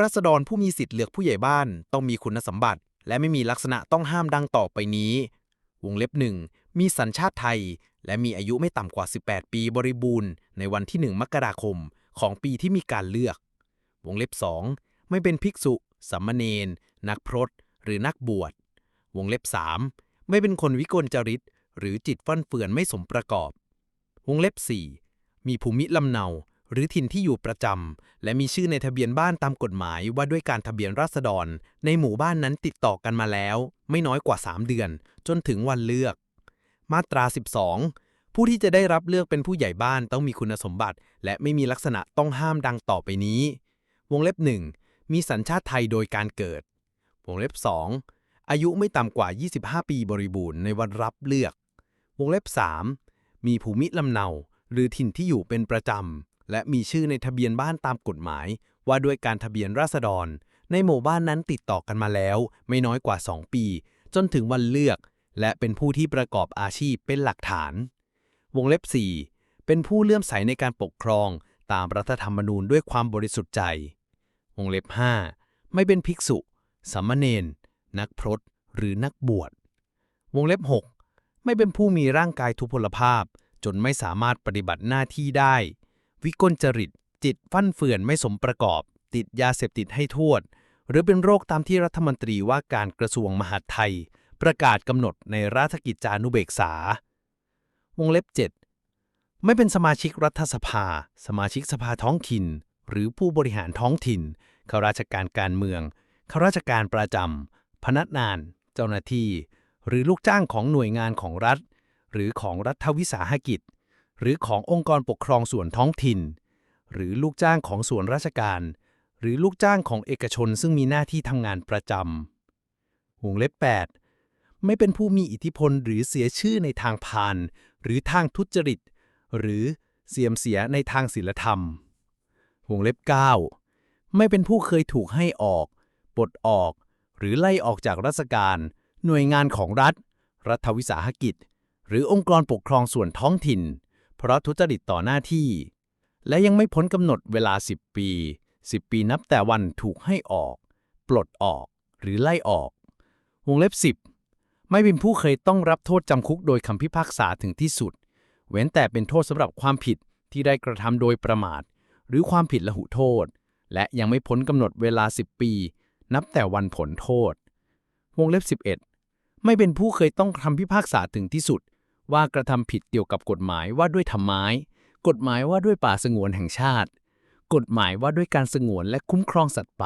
ราษฎรผู้มีสิทธิ์เลือกผู้ใหญ่บ้านต้องมีคุณสมบัติ และไม่มีลักษณะต้องห้ามดังต่อไปนี้ วงเล็บหนึ่งมีสัญชาติไทย และมีอายุไม่ต่ำกว่า 18 ปีบริบูรณ์ ในวันที่ 1 มกราคม ของปีที่มีการเลือก วงเล็บ 2 ไม่เป็นภิกษุสัมมเนนนักพรตหรือนักบวช วงเล็บ 3 ไม่เป็นคนวิกลจริต หรือจิตฟั่นเฟือนไม่สมประกอบ วงเล็บ 4 มีภูมิลำเนา หรือถิ่นที่อยู่ประจำ และมีชื่อในทะเบียนบ้านตามกฎหมายว่าด้วยการทะเบียนราษฎร ในหมู่บ้านนั้นติดต่อกันมาแล้ว ไม่น้อยกว่า 3 เดือน จนถึงวันเลือก มาตรา 12 ผู้ที่จะได้รับเลือกเป็นผู้ใหญ่บ้านต้องมีคุณสมบัติ และไม่มีลักษณะต้องห้ามดังต่อไปนี้ วงเล็บ 1 มีสัญชาติไทยโดยการเกิด วงเล็บ 2 อายุไม่ต่ำกว่า 25 ปีบริบูรณ์ในวันรับเลือก วงเล็บ 3 มีภูมิลำเนา หรือถิ่นที่อยู่เป็นประจำ และมีชื่อในทะเบียนบ้านตามกฎหมาย ว่าด้วยการทะเบียนราษฎร ในหมู่บ้านนั้นติดต่อกันมาแล้ว ไม่น้อยกว่า 2 ปี จนถึงวันเลือก และเป็นผู้ที่ประกอบอาชีพเป็นหลักฐาน วงเล็บ 4 เป็นผู้เลื่อมใสในการปกครองตามรัฐธรรมนูญด้วยความบริสุทธิ์ใจ วงเล็บ 5 ไม่เป็นภิกษุสามเณรนักพรตหรือนักบวช วงเล็บ 6 ไม่เป็นผู้มีร่างกายทุพพลภาพ จนไม่สามารถปฏิบัติหน้าที่ได้ วิกลจริต จิตฟั่นเฟือนไม่สมประกอบ ติดยาเสพติดให้โทษ หรือเป็นโรคตามที่รัฐมนตรีว่าการกระทรวงมหาดไทย ประกาศกำหนดในราชกิจจานุเบกษา วงเล็บ 7 ไม่เป็นสมาชิกรัฐสภา สมาชิกสภาท้องถิ่น หรือผู้บริหารท้องถิ่นข้าราชการการเมืองข้าราชการประจำพนักงาน เจ้าหน้าที่ หรือลูกจ้างของหน่วยงานของรัฐ หรือของรัฐวิสาหกิจ หรือขององค์กรปกครองส่วนท้องถิ่น หรือลูกจ้างของส่วนราชการ หรือลูกจ้างของเอกชนซึ่งมีหน้าที่ทำงานประจำวงเล็บ 8 ไม่เป็นผู้มีอิทธิพลหรือเสียชื่อในทางพาลหรือทางทุจริต หรือเสียมเสียในทางศีลธรรม วงเล็บ 9 ไม่เป็นผู้เคยถูกให้ออกปลดออก หรือไล่ออกจากราชการ หน่วยงานของรัฐ รัฐวิสาหกิจ หรือองค์กรปกครองส่วนท้องถิ่น เพราะทุจริตต่อหน้าที่ และยังไม่พ้นกำหนดเวลา 10 ปี 10 ปีนับแต่วันถูกให้ออก ปลดออก หรือไล่ออก วงเล็บ 10 ไม่เป็นผู้เคยต้องรับโทษจำคุกโดยคำพิพากษาถึงที่สุด เว้นแต่เป็นโทษสำหรับความผิดที่ได้กระทำโดยประมาท หรือความผิดละหุโทษ และยังไม่พ้นกำหนดเวลา 10 ปี นับแต่วันผลโทษ วงเล็บ 11 ไม่เป็นผู้เคยต้องคำพิพากษาถึงที่สุด ว่ากระทำผิดเกี่ยวกับกฎหมายว่าด้วยทำไม้ กฎหมายว่าด้วยป่าสงวนแห่งชาติ กฎหมายว่าด้วยการสงวนและคุ้มครองสัตว์ป่า